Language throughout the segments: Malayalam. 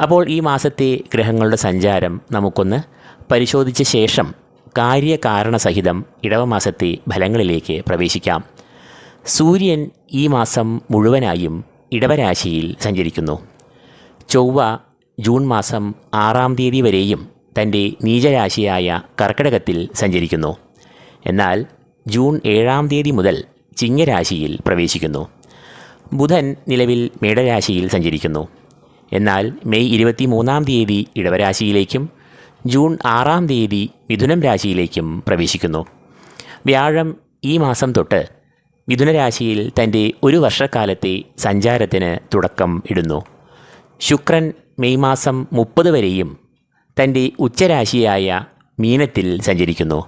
അപ്പോൾ ഈ മാസത്തെ ഗ്രഹങ്ങളുടെ സഞ്ചാരം നമുക്കൊന്ന് പരിശോധിച്ച ശേഷം കാര്യകാരണസഹിതം ഇടവമാസത്തെ ഫലങ്ങളിലേക്ക് പ്രവേശിക്കാം. സൂര്യൻ ഈ മാസം മുഴുവനായും ഇടവരാശിയിൽ സഞ്ചരിക്കുന്നു. ചൊവ്വ ജൂൺ മാസം ആറാം തീയതി വരെയും തന്റെ നീചരാശിയായ കർക്കിടകത്തിൽ സഞ്ചരിക്കുന്നു. എന്നാൽ ജൂൺ ഏഴാം തീയതി മുതൽ ചിങ്ങരാശിയിൽ പ്രവേശിക്കുന്നു. ബുധൻ നിലവിൽ മേടരാശിയിൽ സഞ്ചരിക്കുന്നു. എന്നാൽ മെയ് ഇരുപത്തി മൂന്നാം തീയതി ഇടവരാശിയിലേക്കും ജൂൺ ആറാം തീയതി മിഥുനം രാശിയിലേക്കും പ്രവേശിക്കുന്നു. വ്യാഴം ഈ മാസം തൊട്ട് മിഥുനരാശിയിൽ തന്റെ ഒരു വർഷക്കാലത്തെ സഞ്ചാരത്തിന് തുടക്കം ഇടുന്നു. ശുക്രൻ മെയ് മാസം മുപ്പത് വരെയും തന്റെ ഉച്ചരാശിയായ മീനത്തിൽ സഞ്ചരിക്കുന്നു.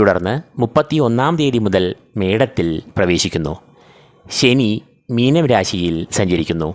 തുടർന്ന് മുപ്പത്തി ഒന്നാം തീയതി മുതൽ മേടത്തിൽ പ്രവേശിക്കുന്നു. ശനി മീനം രാശിയിൽ സഞ്ചരിക്കുന്നു.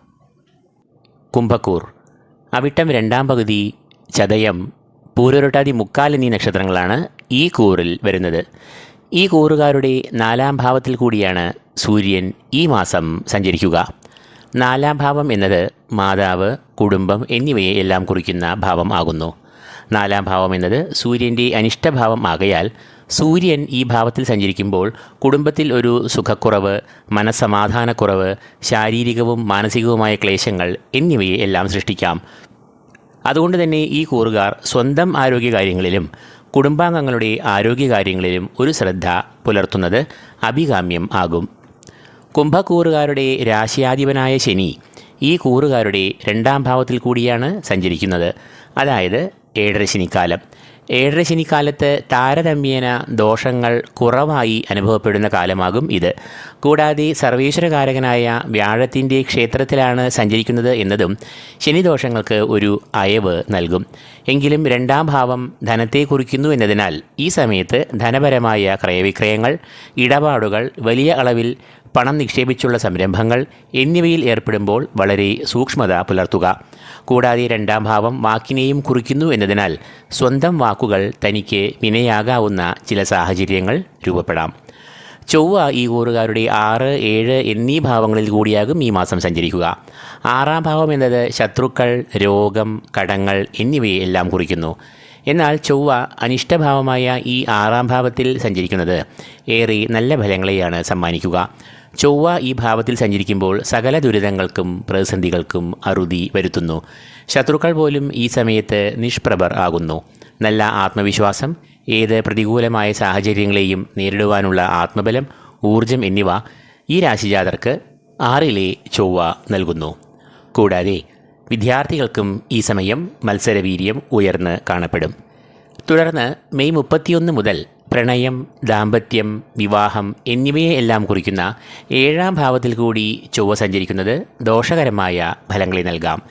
കുംഭക്കൂർ. അവിട്ടം രണ്ടാം പകുതി ചതയം പൂരൊരുട്ടാതി മുക്കാൽ എന്നീ നക്ഷത്രങ്ങളാണ് ഈ കൂറിൽ വരുന്നത്. ഈ കൂറുകാരുടെ നാലാം ഭാവത്തിൽ കൂടിയാണ് സൂര്യൻ ഈ മാസം സഞ്ചരിക്കുക. നാലാം ഭാവം എന്നത് മാതാവ് കുടുംബം എന്നിവയെ എല്ലാം കുറിക്കുന്ന ഭാവം ആകുന്നു. നാലാം ഭാവം എന്നത് സൂര്യന്റെ അനിഷ്ടഭാവം ആകയാൽ സൂര്യൻ ഈ ഭാവത്തിൽ സഞ്ചരിക്കുമ്പോൾ കുടുംബത്തിൽ ഒരു സുഖക്കുറവ് മനസ്സമാധാനക്കുറവ് ശാരീരികവും മാനസികവുമായ ക്ലേശങ്ങൾ എന്നിവയെ എല്ലാം സൃഷ്ടിക്കാം. അതുകൊണ്ട് തന്നെ ഈ കൂറുകാർ സ്വന്തം ആരോഗ്യകാര്യങ്ങളിലും കുടുംബാംഗങ്ങളുടെ ആരോഗ്യകാര്യങ്ങളിലും ഒരു ശ്രദ്ധ പുലർത്തുന്നത് അഭികാമ്യം ആകും. കുംഭക്കൂറുകാരുടെ രാശിയാധിപനായ ശനി ഈ കൂറുകാരുടെ രണ്ടാം ഭാവത്തിൽ കൂടിയാണ് സഞ്ചരിക്കുന്നത്. അതായത് ഏഴര ശനിക്കാലം. ഏഴര ശനിക്കാലത്ത് താരതമ്യേന ദോഷങ്ങൾ കുറവായി അനുഭവപ്പെടുന്ന കാലമാകും ഇത്. കൂടാതെ സർവേശ്വരകാരകനായ വ്യാഴത്തിന്റെ ക്ഷേത്രത്തിലാണ് സഞ്ചരിക്കുന്നത് എന്നതും ശനിദോഷങ്ങൾക്ക് ഒരു അയവ് നൽകും. എങ്കിലും രണ്ടാം ഭാവം ധനത്തെ കുറിക്കുന്നു എന്നതിനാൽ ഈ സമയത്ത് ധനപരമായ ക്രയവിക്രയങ്ങൾ ഇടപാടുകൾ വലിയ അളവിൽ പണം നിക്ഷേപിച്ചുള്ള സംരംഭങ്ങൾ എന്നിവയിൽ ഏർപ്പെടുമ്പോൾ വളരെ സൂക്ഷ്മത പുലർത്തുക. കൂടാതെ രണ്ടാം ഭാവം വാക്കിനെയും കുറിക്കുന്നു എന്നതിനാൽ സ്വന്തം വാക്കുകൾ തനിക്ക് വിനയാകാവുന്ന ചില സാഹചര്യങ്ങൾ രൂപപ്പെടാം. ചൊവ്വ ഈ കൂറുകാരുടെ ആറ് ഏഴ് എന്നീ ഭാവങ്ങളിൽ കൂടിയാകും ഈ മാസം സഞ്ചരിക്കുക. ആറാം ഭാവം എന്നത് ശത്രുക്കൾ രോഗം കടങ്ങൾ എന്നിവയെ എല്ലാം കുറിക്കുന്നു. എന്നാൽ ചൊവ്വ അനിഷ്ടഭാവമായ ഈ ആറാം ഭാവത്തിൽ സഞ്ചരിക്കുന്നത് ഏറെ നല്ല ഫലങ്ങളെയാണ് സമ്മാനിക്കുക. ചൊവ്വ ഈ ഭാവത്തിൽ സഞ്ചരിക്കുമ്പോൾ സകല ദുരിതങ്ങൾക്കും പ്രതിസന്ധികൾക്കും അറുതി വരുത്തുന്നു. ശത്രുക്കൾ പോലും ഈ സമയത്ത് നിഷ്പ്രഭർ ആകുന്നു. നല്ല ആത്മവിശ്വാസം ഏത് പ്രതികൂലമായ സാഹചര്യങ്ങളെയും നേരിടുവാനുള്ള ആത്മബലം ഊർജം എന്നിവ ഈ രാശിജാതർക്ക് ആറിലെ ചൊവ്വ നൽകുന്നു. കൂടാതെ വിദ്യാർത്ഥികൾക്കും ഈ സമയം മത്സരവീര്യം ഉയർന്ന് കാണപ്പെടും. തുടർന്ന് മെയ് മുപ്പത്തിയൊന്ന് മുതൽ പ്രണയം ദാമ്പത്യം വിവാഹം എന്നിവയെ എല്ലാം കുറിക്കുന്ന ഏഴാം ഭാവത്തിൽ കൂടി ചൊവ്വ സഞ്ചരിക്കുന്നത് ദോഷകരമായ ഫലങ്ങളെ നൽകാം.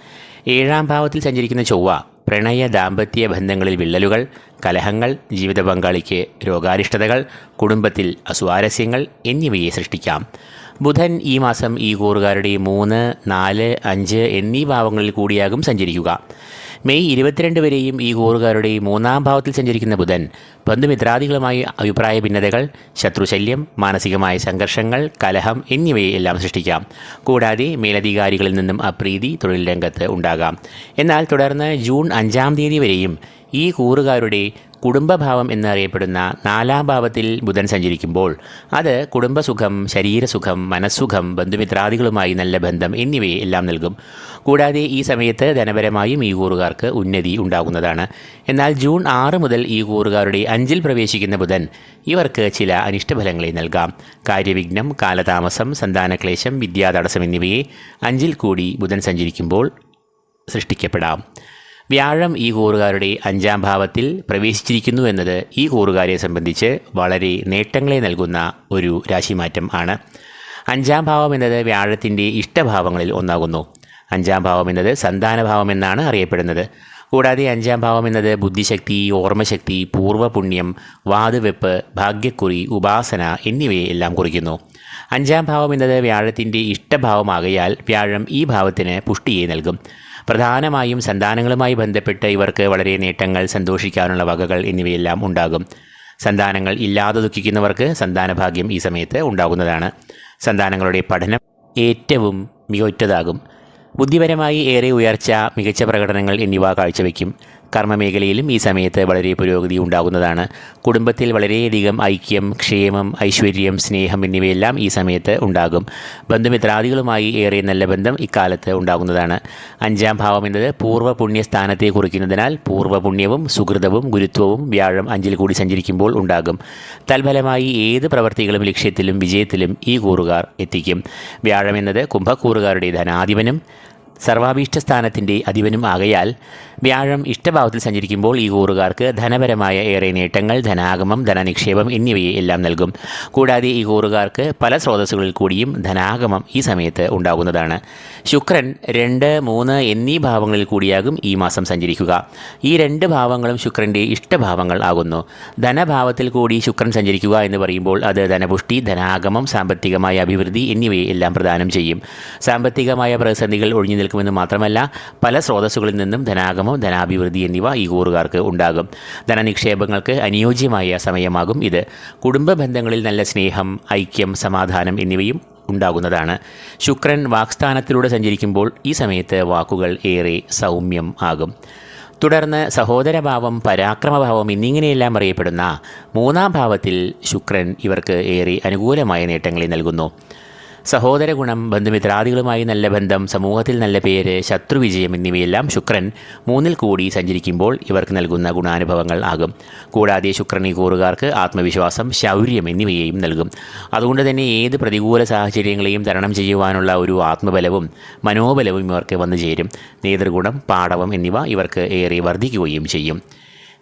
ഏഴാം ഭാവത്തിൽ സഞ്ചരിക്കുന്ന ചൊവ്വ പ്രണയ ദാമ്പത്യ ബന്ധങ്ങളിൽ വിള്ളലുകൾ കലഹങ്ങൾ ജീവിത പങ്കാളിക്ക് രോഗാരിഷ്ടതകൾ കുടുംബത്തിൽ അസ്വാരസ്യങ്ങൾ എന്നിവയെ സൃഷ്ടിക്കാം. ബുധൻ ഈ മാസം ഈ കൂറുകാരുടെ മൂന്ന് നാല് അഞ്ച് എന്നീ ഭാവങ്ങളിൽ കൂടിയാകും സഞ്ചരിക്കുക. മെയ് ഇരുപത്തിരണ്ട് വരെയും ഈ കൂറുകാരുടെ മൂന്നാം ഭാവത്തിൽ സഞ്ചരിക്കുന്ന ബുധൻ ബന്ധുമിത്രാദികളുമായി അഭിപ്രായ ഭിന്നതകൾ ശത്രുശല്യം മാനസികമായ സംഘർഷങ്ങൾ കലഹം എന്നിവയെ എല്ലാം സൃഷ്ടിക്കാം. കൂടാതെ മേലധികാരികളിൽ നിന്നും അപ്രീതി തൊഴിൽ രംഗത്ത് ഉണ്ടാകാം. എന്നാൽ തുടർന്ന് ജൂൺ അഞ്ചാം തീയതി വരെയും ഈ കൂറുകാരുടെ കുടുംബഭാവം എന്നറിയപ്പെടുന്ന നാലാം ഭാവത്തിൽ ബുധൻ സഞ്ചരിക്കുമ്പോൾ അത് കുടുംബസുഖം ശരീരസുഖം മനസ്സുഖം ബന്ധുമിത്രാദികളുമായി നല്ല ബന്ധം എന്നിവയെ എല്ലാം നൽകും. കൂടാതെ ഈ സമയത്ത് ധനപരമായും ഈ കൂറുകാർക്ക് ഉന്നതി ഉണ്ടാകുന്നതാണ്. എന്നാൽ ജൂൺ ആറ് മുതൽ ഈ കൂറുകാരുടെ അഞ്ചിൽ പ്രവേശിക്കുന്ന ബുധൻ ഇവർക്ക് ചില അനിഷ്ടഫലങ്ങളെ നൽകാം. കാര്യവിഘ്നം കാലതാമസം സന്താനക്ലേശം വിദ്യാതടസ്സം എന്നിവയെ അഞ്ചിൽ കൂടി ബുധൻ സഞ്ചരിക്കുമ്പോൾ സൃഷ്ടിക്കപ്പെടാം. വ്യാഴം ഈ കൂറുകാരുടെ അഞ്ചാം ഭാവത്തിൽ പ്രവേശിച്ചിരിക്കുന്നു എന്നത് ഈ കൂറുകാരെ സംബന്ധിച്ച് വളരെ നേട്ടങ്ങളെ നൽകുന്ന ഒരു രാശിമാറ്റം ആണ്. അഞ്ചാം ഭാവം എന്നത് വ്യാഴത്തിന്റെ ഇഷ്ടഭാവങ്ങളിൽ ഒന്നാകുന്നു. അഞ്ചാം ഭാവം എന്നത് സന്താനഭാവം എന്നാണ് അറിയപ്പെടുന്നത്. കൂടാതെ അഞ്ചാം ഭാവം എന്നത് ബുദ്ധിശക്തി ഓർമ്മശക്തി പൂർവപുണ്യം വാതുവെപ്പ് ഭാഗ്യക്കുറി ഉപാസന എന്നിവയെ എല്ലാം കുറിക്കുന്നു. അഞ്ചാം ഭാവം എന്നത് വ്യാഴത്തിന്റെ ഇഷ്ടഭാവമാകയാൽ വ്യാഴം ഈ ഭാവത്തിന് പുഷ്ടിയെ നൽകും. പ്രധാനമായും സന്താനങ്ങളുമായി ബന്ധപ്പെട്ട് ഇവർക്ക് വളരെ നേട്ടങ്ങൾ സന്തോഷിക്കാനുള്ള വകകൾ എന്നിവയെല്ലാം ഉണ്ടാകും. സന്താനങ്ങൾ ഇല്ലാതെ ദുഃഖിക്കുന്നവർക്ക് സന്താനഭാഗ്യം ഈ സമയത്ത് ഉണ്ടാകുന്നതാണ്. സന്താനങ്ങളുടെ പഠനം ഏറ്റവും മികച്ചതാകും. ബുദ്ധിപരമായി ഏറെ ഉയർച്ച മികച്ച പ്രകടനങ്ങൾ എന്നിവ കാഴ്ചവെക്കും. കർമ്മമേഖലയിലും ഈ സമയത്ത് വളരെ പുരോഗതി ഉണ്ടാകുന്നതാണ്. കുടുംബത്തിൽ വളരെയധികം ഐക്യം ക്ഷേമം ഐശ്വര്യം സ്നേഹം എന്നിവയെല്ലാം ഈ സമയത്ത് ഉണ്ടാകും. ബന്ധുമിത്രാദികളുമായി ഏറെ നല്ല ബന്ധം ഇക്കാലത്ത് ഉണ്ടാകുന്നതാണ്. അഞ്ചാം ഭാവം എന്നത് പൂർവ പുണ്യസ്ഥാനത്തെ കുറിക്കുന്നതിനാൽ പൂർവ പുണ്യവും സുഹൃതവും ഗുരുത്വവും വ്യാഴം അഞ്ചിൽ കൂടി സഞ്ചരിക്കുമ്പോൾ ഉണ്ടാകും. തൽഫലമായി ഏത് പ്രവർത്തികളും ലക്ഷ്യത്തിലും വിജയത്തിലും ഈ കൂറുകാർ എത്തിക്കും. വ്യാഴം എന്നത് കുംഭക്കൂറുകാരുടെ ധനാധിപനും സർവാഭീഷ്ട സ്ഥാനത്തിന്റെ അധിപനും ആകയാൽ വ്യാഴം ഇഷ്ടഭാവത്തിൽ സഞ്ചരിക്കുമ്പോൾ ഈ കൂറുകാർക്ക് ധനപരമായ ഏറെ നേട്ടങ്ങൾ ധനാഗമം ധനനിക്ഷേപം എന്നിവയെ എല്ലാം നൽകും. കൂടാതെ ഈ കൂറുകാർക്ക് പല സ്രോതസ്സുകളിൽ കൂടിയും ധനാഗമം ഈ സമയത്ത് ഉണ്ടാകുന്നതാണ്. ശുക്രൻ രണ്ട് മൂന്ന് എന്നീ ഭാവങ്ങളിൽ കൂടിയാകും ഈ മാസം സഞ്ചരിക്കുക. ഈ രണ്ട് ഭാവങ്ങളും ശുക്രന്റെ ഇഷ്ടഭാവങ്ങൾ ആകുന്നു. ധനഭാവത്തിൽ കൂടി ശുക്രൻ സഞ്ചരിക്കുക എന്ന് പറയുമ്പോൾ അത് ധനപുഷ്ടി ധനാഗമം സാമ്പത്തികമായ അഭിവൃദ്ധി എന്നിവയെ എല്ലാം പ്രദാനം ചെയ്യും. സാമ്പത്തികമായ പ്രതിസന്ധികൾ ഒഴിഞ്ഞു നിൽക്കുമെന്ന് മാത്രമല്ല പല സ്രോതസ്സുകളിൽ നിന്നും ധനാഗമം ധനാഭിവൃദ്ധി എന്നിവ ഈ കൂറുകാർക്ക് ഉണ്ടാകും. ധനനിക്ഷേപങ്ങൾക്ക് അനുയോജ്യമായ സമയമാകും ഇത്. കുടുംബ ബന്ധങ്ങളിൽ നല്ല സ്നേഹം ഐക്യം സമാധാനം എന്നിവയും ഉണ്ടാകുന്നതാണ്. ശുക്രൻ വാക്സ്ഥാനത്തിലൂടെ സഞ്ചരിക്കുമ്പോൾ ഈ സമയത്ത് വാക്കുകൾ ഏറെ സൗമ്യം ആകും. തുടർന്ന് സഹോദരഭാവം പരാക്രമഭാവം എന്നിങ്ങനെയെല്ലാം അറിയപ്പെടുന്ന മൂന്നാം ഭാവത്തിൽ ശുക്രൻ ഇവർക്ക് ഏറെ അനുകൂലമായ നേട്ടങ്ങളെ നൽകുന്നു. സഹോദര ഗുണം ബന്ധുമിത്രാദികളുമായി നല്ല ബന്ധം സമൂഹത്തിൽ നല്ല പേര് ശത്രുവിജയം എന്നിവയെല്ലാം ശുക്രൻ മൂന്നിൽ കൂടി സഞ്ചരിക്കുമ്പോൾ ഇവർക്ക് നൽകുന്ന ഗുണാനുഭവങ്ങൾ ആകും. കൂടാതെ ശുക്രൻ ഈ കൂറുകാർക്ക് ആത്മവിശ്വാസം ശൗര്യം എന്നിവയെയും നൽകും. അതുകൊണ്ട് തന്നെ ഏത് പ്രതികൂല സാഹചര്യങ്ങളെയും തരണം ചെയ്യുവാനുള്ള ഒരു ആത്മബലവും മനോബലവും ഇവർക്ക് വന്നു ചേരും. നേതൃഗുണം പാടവം എന്നിവ ഇവർക്ക് ഏറെ വർദ്ധിക്കുകയും ചെയ്യും.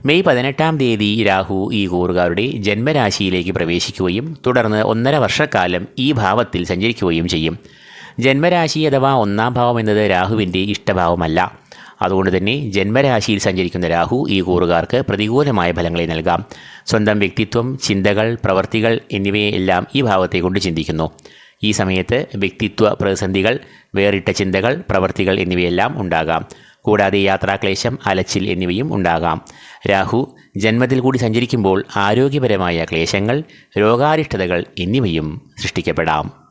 മെയ് പതിനെട്ടാം തീയതി രാഹു ഈ കൂറുകാരുടെ ജന്മരാശിയിലേക്ക് പ്രവേശിക്കുകയും തുടർന്ന് ഒന്നര വർഷക്കാലം ഈ ഭാവത്തിൽ സഞ്ചരിക്കുകയും ചെയ്യും. ജന്മരാശി അഥവാ ഒന്നാം ഭാവം എന്നത് രാഹുവിന്റെ ഇഷ്ടഭാവമല്ല. അതുകൊണ്ട് തന്നെ ജന്മരാശിയിൽ സഞ്ചരിക്കുന്ന രാഹു ഈ കൂറുകാർക്ക് പ്രതികൂലമായ ഫലങ്ങളെ നൽകാം. സ്വന്തം വ്യക്തിത്വം ചിന്തകൾ പ്രവർത്തികൾ എന്നിവയെല്ലാം ഈ ഭാവത്തെ കൊണ്ട് ചിന്തിക്കുന്നു. ഈ സമയത്ത് വ്യക്തിത്വ പ്രതിസന്ധികൾ വേറിട്ട ചിന്തകൾ പ്രവർത്തികൾ എന്നിവയെല്ലാം ഉണ്ടാകാം. കൂടാതെ യാത്രാക്ലേശം അലച്ചിൽ എന്നിവയും ഉണ്ടാകാം. രാഹു ജന്മത്തിൽ കൂടി സഞ്ചരിക്കുമ്പോൾ ആരോഗ്യപരമായ ക്ലേശങ്ങൾ രോഗാരിഷ്ടതകൾ എന്നിവയും സൃഷ്ടിക്കപ്പെടാം.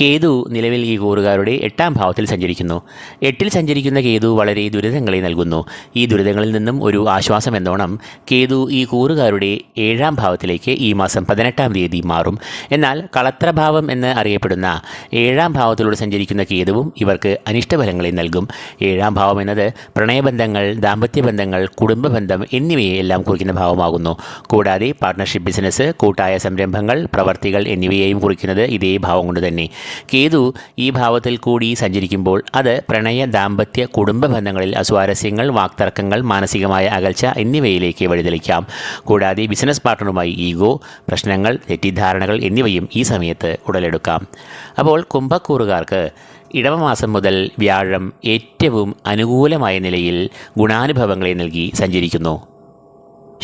കേതു നിലവിൽ ഈ കൂറുകാരുടെ എട്ടാം ഭാവത്തിൽ സഞ്ചരിക്കുന്നു. എട്ടിൽ സഞ്ചരിക്കുന്ന കേതു വളരെ ദുരിതങ്ങളെ നൽകുന്നു. ഈ ദുരിതങ്ങളിൽ നിന്നും ഒരു ആശ്വാസം എന്നോണം കേതു ഈ കൂറുകാരുടെ ഏഴാം ഭാവത്തിലേക്ക് ഈ മാസം പതിനെട്ടാം തീയതി മാറും. എന്നാൽ കളത്രഭാവം എന്ന് അറിയപ്പെടുന്ന ഏഴാം ഭാവത്തിലൂടെ സഞ്ചരിക്കുന്ന കേതുവും ഇവർക്ക് അനിഷ്ടഫലങ്ങളെ നൽകും. ഏഴാം ഭാവം എന്നത് പ്രണയബന്ധങ്ങൾ ദാമ്പത്യബന്ധങ്ങൾ കുടുംബബന്ധം എന്നിവയെ എല്ലാം കുറിക്കുന്ന ഭാവമാകുന്നു. കൂടാതെ പാർട്ട്ണർഷിപ്പ് ബിസിനസ് കൂട്ടായ സംരംഭങ്ങൾ പ്രവർത്തികൾ എന്നിവയെയും കുറിക്കുന്നത് ഇതേ ഭാവം കൊണ്ട് തന്നെ. കേതു ഈ ഭാവത്തിൽ കൂടി സഞ്ചരിക്കുമ്പോൾ അത് പ്രണയ ദാമ്പത്യ കുടുംബ ബന്ധങ്ങളിൽ അസ്വാരസ്യങ്ങൾ വാക്തർക്കങ്ങൾ മാനസികമായ അകൽച്ച എന്നിവയിലേക്ക് വഴിതെളിക്കാം. കൂടാതെ ബിസിനസ് പാർട്ട്ണറുമായി ഈഗോ പ്രശ്നങ്ങൾ തെറ്റിദ്ധാരണകൾ എന്നിവയും ഈ സമയത്ത് ഉടലെടുക്കാം. അപ്പോൾ കുംഭക്കൂറുകാർക്ക് ഇടവമാസം മുതൽ വ്യാഴം ഏറ്റവും അനുകൂലമായ നിലയിൽ ഗുണാനുഭവങ്ങളെ നൽകി സഞ്ചരിക്കുന്നു.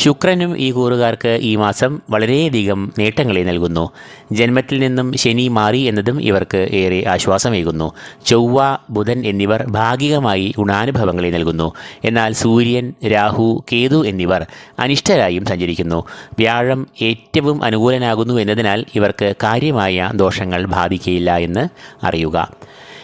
ശുക്രനും ഈ കൂറുകാർക്ക് ഈ മാസം വളരെയധികം നേട്ടങ്ങളെ നൽകുന്നു. ജന്മത്തിൽ നിന്നും ശനി മാറി എന്നതും ഇവർക്ക് ഏറെ ആശ്വാസമേകുന്നു. ചൊവ്വ ബുധൻ എന്നിവർ ഭാഗികമായി ഗുണാനുഭവങ്ങളെ നൽകുന്നു. എന്നാൽ സൂര്യൻ രാഹു കേതു എന്നിവർ അനിഷ്ടരായും സഞ്ചരിക്കുന്നു. വ്യാഴം ഏറ്റവും അനുകൂലനാകുന്നു എന്നതിനാൽ ഇവർക്ക് കാര്യമായ ദോഷങ്ങൾ ബാധിക്കയില്ല എന്ന് അറിയുക.